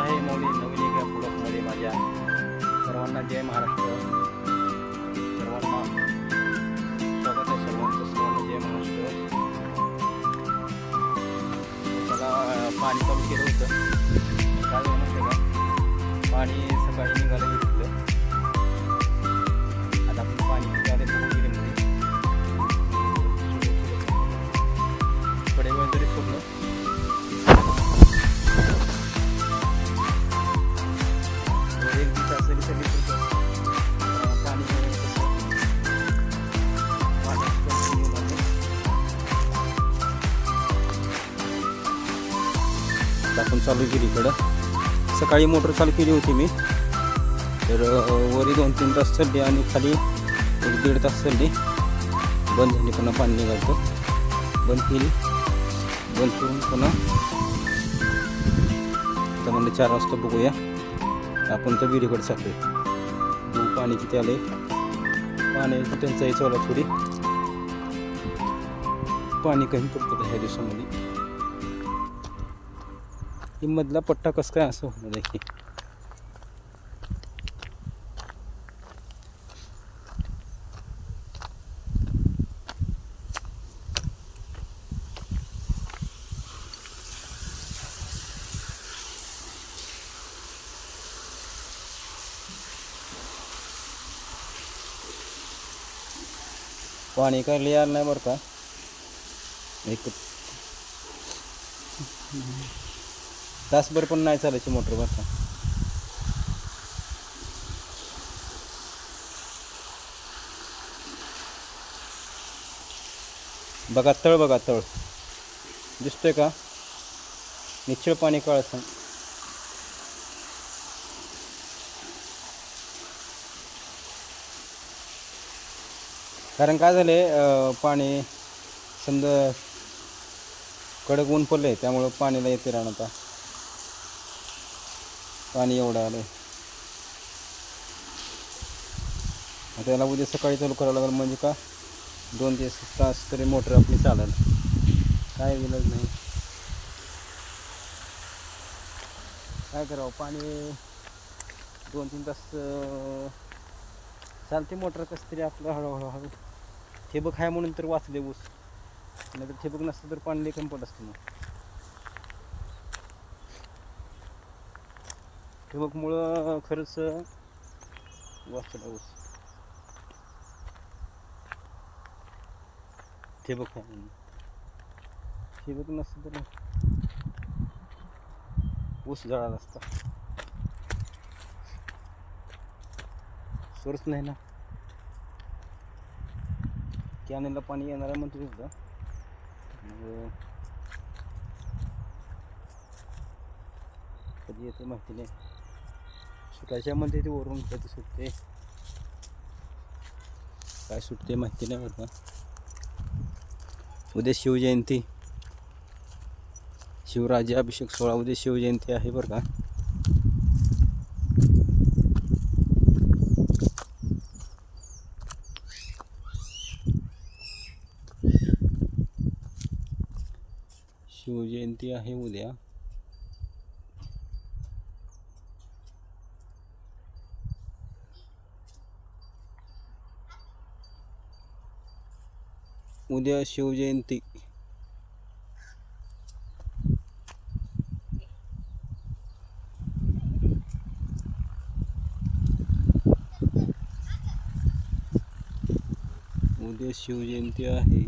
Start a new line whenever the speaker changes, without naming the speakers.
आहे मौली नवीन एका ब्लॉकमध्ये माझ्या सर्वांना जय महाराष्ट्र. सर्वांना स्वागत आहे सर्वांचं सर्वांना जय महाराष्ट्र. मला पाणी चालू केलं होतं. काय झालं का पाणी सकाळी निघालं आता आपण चालू केली इकडं. सकाळी मोटर चालू केली होती मी. तर वरी दोन तीन तास चालली आणि खाली एक दीड तास चालली. बंद झाली पुन्हा पाणी निघायचं बंद केली. बंद करून पुन्हा तर म्हणलं चार वाजता बघूया. आपण तर विहिरीकडे चाललोय. मग पाणी किती आले पाण्याची टंचाई चालू थोडी. पाणी कमी पडतं ह्या दिवसामध्ये. मधला पट्टा कसं काय असं होणार आहे की? पाणी काय बरं का? एक तासभर पण नाही चालायची मोटर बरं का. बघा तळ बघा तळ. दिसतोय का? निश्चळ पाणी काळसं कारण काय झाले पाणी समजा कडक ऊन पडले त्यामुळं पाणीला येते राहणार आता. पाणी एवढं आलं आहे त्याला उद्या सकाळी चालू करावं लागेल म्हणजे का दोन तीस तास तरी मोटर आपली चालेल. काय विलज नाही. काय करावं पाणी दोन तीन तास चालते मोटर कसं तरी आपलं हळूहळू. हळू ठिबक आहे म्हणून तर वाचले ऊस. नाही तर ठिबक नसतं तर पाणी लई कमी पडत असतं मग. ठिबकमुळं खरंच वाचला ऊस. ठिबक आहे ठिबक नसतं तर ऊस जळाला असता. सोर्स नाही ना. कॅनेलला पाणी येणार आहे म्हणतो सुद्धा मग कधी येते माहिती नाही. कशामध्ये ते वरून कधी सुटते? काय सुटते माहिती नाही बरं का उद्या शिवजयंती. शिवराज्याभिषेक सोहळा उद्या शिवजयंती आहे बरं का? शिवजयंती आहे उद्या. उद्या शिवजयंती. उद्या शिवजयंती आहे.